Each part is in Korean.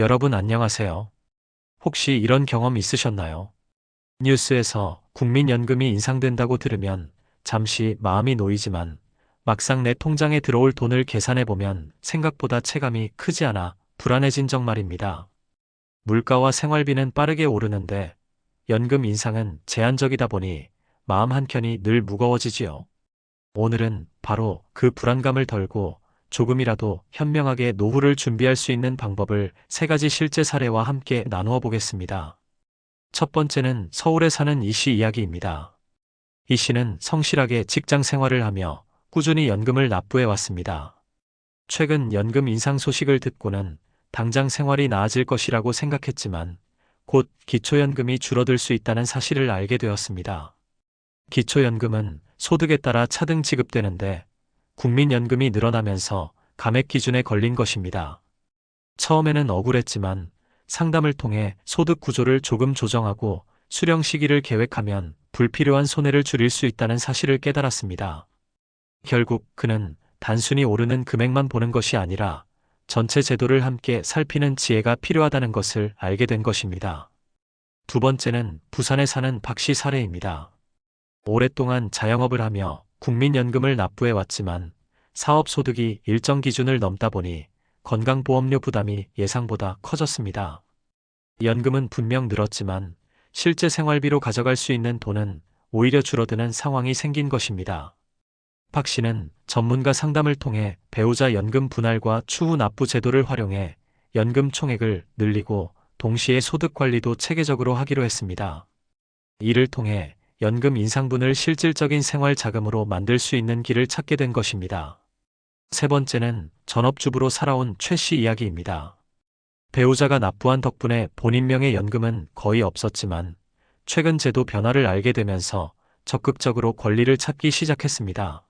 여러분 안녕하세요. 혹시 이런 경험 있으셨나요? 뉴스에서 국민연금이 인상된다고 들으면 잠시 마음이 놓이지만 막상 내 통장에 들어올 돈을 계산해보면 생각보다 체감이 크지 않아 불안해진 적 말입니다. 물가와 생활비는 빠르게 오르는데 연금 인상은 제한적이다 보니 마음 한켠이 늘 무거워지지요. 오늘은 바로 그 불안감을 덜고 조금이라도 현명하게 노후를 준비할 수 있는 방법을 세 가지 실제 사례와 함께 나누어 보겠습니다. 첫 번째는 서울에 사는 이 씨 이야기입니다. 이 씨는 성실하게 직장 생활을 하며 꾸준히 연금을 납부해 왔습니다. 최근 연금 인상 소식을 듣고는 당장 생활이 나아질 것이라고 생각했지만 곧 기초연금이 줄어들 수 있다는 사실을 알게 되었습니다. 기초연금은 소득에 따라 차등 지급되는데 국민연금이 늘어나면서 감액 기준에 걸린 것입니다. 처음에는 억울했지만 상담을 통해 소득 구조를 조금 조정하고 수령 시기를 계획하면 불필요한 손해를 줄일 수 있다는 사실을 깨달았습니다. 결국 그는 단순히 오르는 금액만 보는 것이 아니라 전체 제도를 함께 살피는 지혜가 필요하다는 것을 알게 된 것입니다. 두 번째는 부산에 사는 박씨 사례입니다. 오랫동안 자영업을 하며 국민연금을 납부해 왔지만 사업 소득이 일정 기준을 넘다 보니 건강보험료 부담이 예상보다 커졌습니다. 연금은 분명 늘었지만 실제 생활비로 가져갈 수 있는 돈은 오히려 줄어드는 상황이 생긴 것입니다. 박 씨는 전문가 상담을 통해 배우자 연금 분할과 추후 납부 제도를 활용해 연금 총액을 늘리고 동시에 소득 관리도 체계적으로 하기로 했습니다. 이를 통해 연금 인상분을 실질적인 생활 자금으로 만들 수 있는 길을 찾게 된 것입니다. 세 번째는 전업주부로 살아온 최 씨 이야기입니다. 배우자가 납부한 덕분에 본인 명의 연금은 거의 없었지만 최근 제도 변화를 알게 되면서 적극적으로 권리를 찾기 시작했습니다.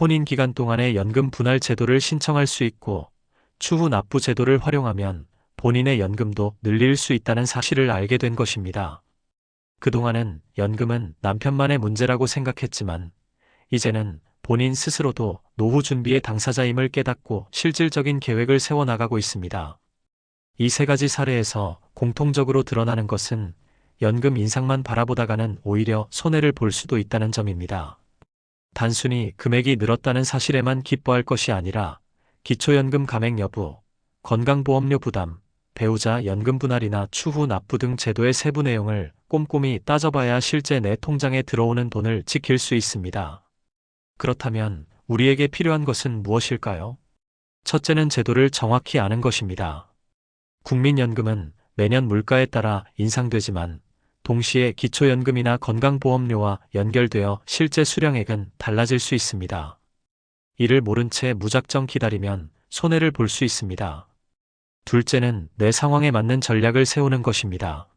혼인 기간 동안의 연금 분할 제도를 신청할 수 있고 추후 납부 제도를 활용하면 본인의 연금도 늘릴 수 있다는 사실을 알게 된 것입니다. 그동안은 연금은 남편만의 문제라고 생각했지만 이제는 본인 스스로도 노후 준비의 당사자임을 깨닫고 실질적인 계획을 세워나가고 있습니다. 이 세 가지 사례에서 공통적으로 드러나는 것은 연금 인상만 바라보다가는 오히려 손해를 볼 수도 있다는 점입니다. 단순히 금액이 늘었다는 사실에만 기뻐할 것이 아니라 기초연금 감액 여부, 건강보험료 부담, 배우자 연금 분할이나 추후 납부 등 제도의 세부 내용을 꼼꼼히 따져봐야 실제 내 통장에 들어오는 돈을 지킬 수 있습니다. 그렇다면 우리에게 필요한 것은 무엇일까요? 첫째는 제도를 정확히 아는 것입니다. 국민연금은 매년 물가에 따라 인상되지만 동시에 기초연금이나 건강보험료와 연결되어 실제 수령액은 달라질 수 있습니다. 이를 모른 채 무작정 기다리면 손해를 볼 수 있습니다. 둘째는 내 상황에 맞는 전략을 세우는 것입니다.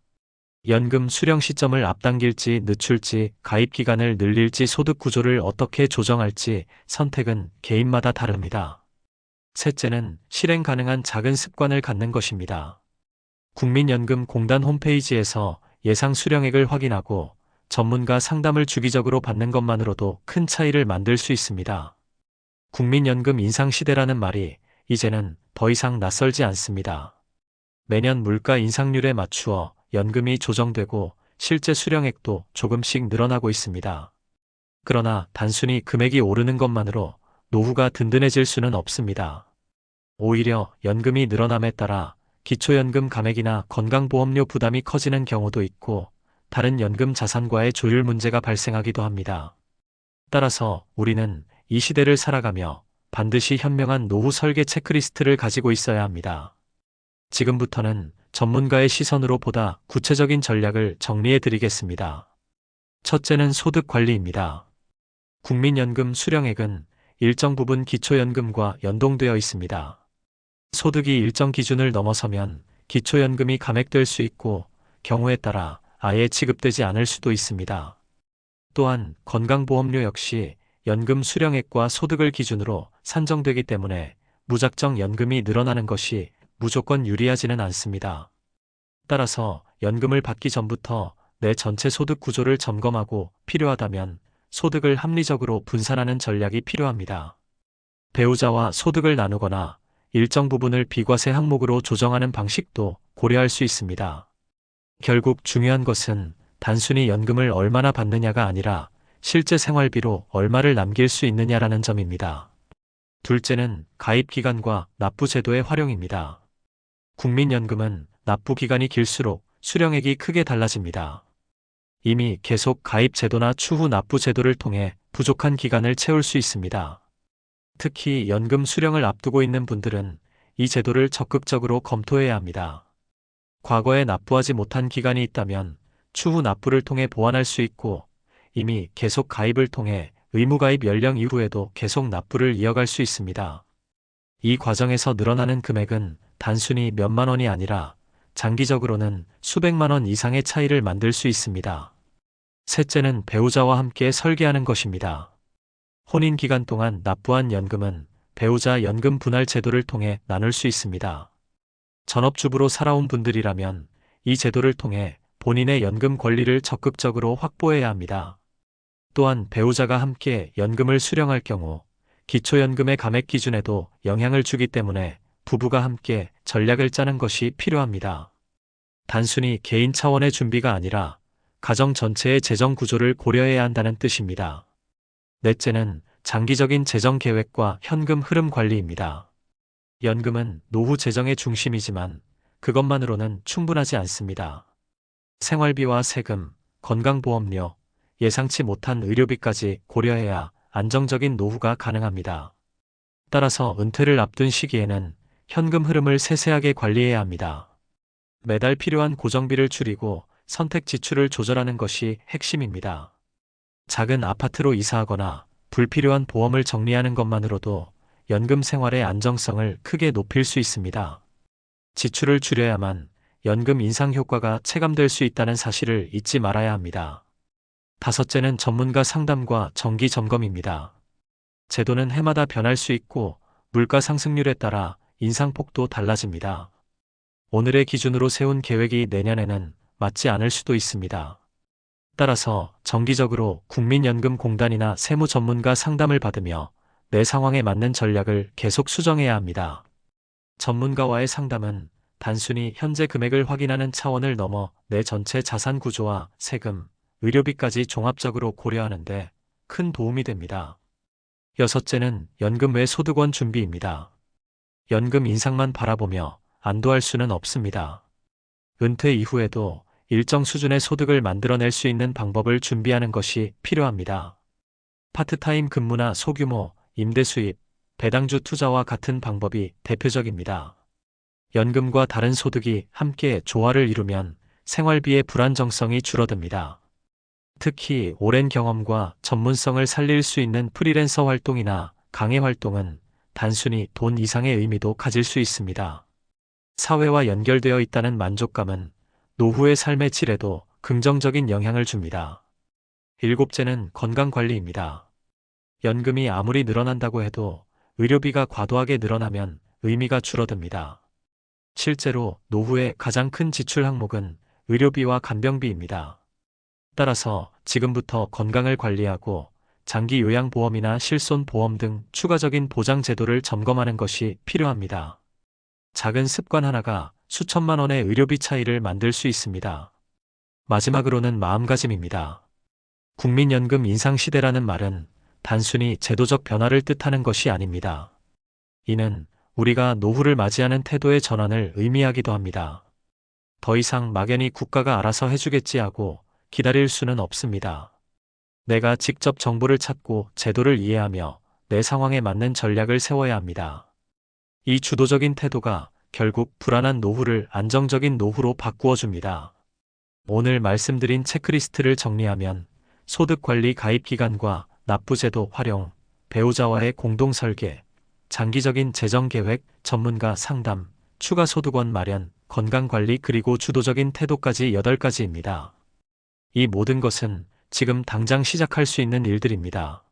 연금 수령 시점을 앞당길지 늦출지 가입 기간을 늘릴지 소득 구조를 어떻게 조정할지 선택은 개인마다 다릅니다. 셋째는 실행 가능한 작은 습관을 갖는 것입니다. 국민연금공단 홈페이지에서 예상 수령액을 확인하고 전문가 상담을 주기적으로 받는 것만으로도 큰 차이를 만들 수 있습니다. 국민연금 인상 시대라는 말이 이제는 더 이상 낯설지 않습니다. 매년 물가 인상률에 맞추어 연금이 조정되고 실제 수령액도 조금씩 늘어나고 있습니다. 그러나 단순히 금액이 오르는 것만으로 노후가 든든해질 수는 없습니다. 오히려 연금이 늘어남에 따라 기초연금 감액이나 건강보험료 부담이 커지는 경우도 있고 다른 연금 자산과의 조율 문제가 발생하기도 합니다. 따라서 우리는 이 시대를 살아가며 반드시 현명한 노후 설계 체크리스트를 가지고 있어야 합니다. 지금부터는 전문가의 시선으로 보다 구체적인 전략을 정리해 드리겠습니다. 첫째는 소득 관리입니다. 국민연금 수령액은 일정 부분 기초연금과 연동되어 있습니다. 소득이 일정 기준을 넘어서면 기초연금이 감액될 수 있고 경우에 따라 아예 지급되지 않을 수도 있습니다. 또한 건강보험료 역시 연금 수령액과 소득을 기준으로 산정되기 때문에 무작정 연금이 늘어나는 것이 무조건 유리하지는 않습니다. 따라서 연금을 받기 전부터 내 전체 소득 구조를 점검하고 필요하다면 소득을 합리적으로 분산하는 전략이 필요합니다. 배우자와 소득을 나누거나 일정 부분을 비과세 항목으로 조정하는 방식도 고려할 수 있습니다. 결국 중요한 것은 단순히 연금을 얼마나 받느냐가 아니라 실제 생활비로 얼마를 남길 수 있느냐라는 점입니다. 둘째는 가입 기간과 납부 제도의 활용입니다. 국민연금은 납부 기간이 길수록 수령액이 크게 달라집니다. 이미 계속 가입 제도나 추후 납부 제도를 통해 부족한 기간을 채울 수 있습니다. 특히 연금 수령을 앞두고 있는 분들은 이 제도를 적극적으로 검토해야 합니다. 과거에 납부하지 못한 기간이 있다면 추후 납부를 통해 보완할 수 있고 이미 계속 가입을 통해 의무가입 연령 이후에도 계속 납부를 이어갈 수 있습니다. 이 과정에서 늘어나는 금액은 단순히 몇만 원이 아니라 장기적으로는 수백만 원 이상의 차이를 만들 수 있습니다. 셋째는 배우자와 함께 설계하는 것입니다. 혼인 기간 동안 납부한 연금은 배우자 연금 분할 제도를 통해 나눌 수 있습니다. 전업주부로 살아온 분들이라면 이 제도를 통해 본인의 연금 권리를 적극적으로 확보해야 합니다. 또한 배우자가 함께 연금을 수령할 경우 기초연금의 감액 기준에도 영향을 주기 때문에 부부가 함께 전략을 짜는 것이 필요합니다. 단순히 개인 차원의 준비가 아니라 가정 전체의 재정 구조를 고려해야 한다는 뜻입니다. 넷째는 장기적인 재정 계획과 현금 흐름 관리입니다. 연금은 노후 재정의 중심이지만 그것만으로는 충분하지 않습니다. 생활비와 세금, 건강보험료, 예상치 못한 의료비까지 고려해야 안정적인 노후가 가능합니다. 따라서 은퇴를 앞둔 시기에는 현금 흐름을 세세하게 관리해야 합니다. 매달 필요한 고정비를 줄이고 선택 지출을 조절하는 것이 핵심입니다. 작은 아파트로 이사하거나 불필요한 보험을 정리하는 것만으로도 연금 생활의 안정성을 크게 높일 수 있습니다. 지출을 줄여야만 연금 인상 효과가 체감될 수 있다는 사실을 잊지 말아야 합니다. 다섯째는 전문가 상담과 정기 점검입니다. 제도는 해마다 변할 수 있고 물가 상승률에 따라 인상폭도 달라집니다. 오늘의 기준으로 세운 계획이 내년에는 맞지 않을 수도 있습니다. 따라서 정기적으로 국민연금공단이나 세무 전문가 상담을 받으며 내 상황에 맞는 전략을 계속 수정해야 합니다. 전문가와의 상담은 단순히 현재 금액을 확인하는 차원을 넘어 내 전체 자산 구조와 세금, 의료비까지 종합적으로 고려하는데 큰 도움이 됩니다. 여섯째는 연금 외 소득원 준비입니다. 연금 인상만 바라보며 안도할 수는 없습니다. 은퇴 이후에도 일정 수준의 소득을 만들어낼 수 있는 방법을 준비하는 것이 필요합니다. 파트타임 근무나 소규모 임대 수입, 배당주 투자와 같은 방법이 대표적입니다. 연금과 다른 소득이 함께 조화를 이루면 생활비의 불안정성이 줄어듭니다. 특히 오랜 경험과 전문성을 살릴 수 있는 프리랜서 활동이나 강의 활동은 단순히 돈 이상의 의미도 가질 수 있습니다. 사회와 연결되어 있다는 만족감은 노후의 삶의 질에도 긍정적인 영향을 줍니다. 일곱째는 건강관리입니다. 연금이 아무리 늘어난다고 해도 의료비가 과도하게 늘어나면 의미가 줄어듭니다. 실제로 노후의 가장 큰 지출 항목은 의료비와 간병비입니다. 따라서 지금부터 건강을 관리하고 장기 요양보험이나 실손보험 등 추가적인 보장 제도를 점검하는 것이 필요합니다. 작은 습관 하나가 수천만 원의 의료비 차이를 만들 수 있습니다. 마지막으로는 마음가짐입니다. 국민연금 인상 시대라는 말은 단순히 제도적 변화를 뜻하는 것이 아닙니다. 이는 우리가 노후를 맞이하는 태도의 전환을 의미하기도 합니다. 더 이상 막연히 국가가 알아서 해주겠지 하고 기다릴 수는 없습니다. 내가 직접 정보를 찾고 제도를 이해하며 내 상황에 맞는 전략을 세워야 합니다. 이 주도적인 태도가 결국 불안한 노후를 안정적인 노후로 바꾸어 줍니다. 오늘 말씀드린 체크리스트를 정리하면 소득관리 가입 기간과 납부제도 활용, 배우자와의 공동 설계, 장기적인 재정 계획, 전문가 상담, 추가 소득원 마련, 건강관리 그리고 주도적인 태도까지 8가지입니다. 이 모든 것은 지금 당장 시작할 수 있는 일들입니다.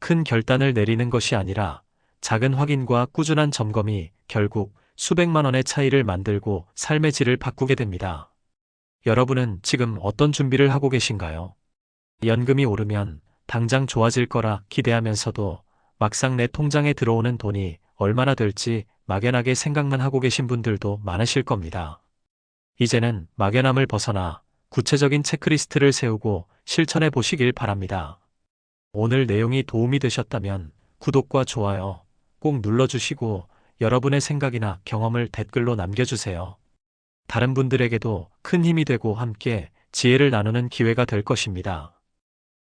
큰 결단을 내리는 것이 아니라 작은 확인과 꾸준한 점검이 결국 수백만 원의 차이를 만들고 삶의 질을 바꾸게 됩니다. 여러분은 지금 어떤 준비를 하고 계신가요? 연금이 오르면 당장 좋아질 거라 기대하면서도 막상 내 통장에 들어오는 돈이 얼마나 될지 막연하게 생각만 하고 계신 분들도 많으실 겁니다. 이제는 막연함을 벗어나 구체적인 체크리스트를 세우고 실천해 보시길 바랍니다. 오늘 내용이 도움이 되셨다면 구독과 좋아요 꼭 눌러주시고 여러분의 생각이나 경험을 댓글로 남겨주세요. 다른 분들에게도 큰 힘이 되고 함께 지혜를 나누는 기회가 될 것입니다.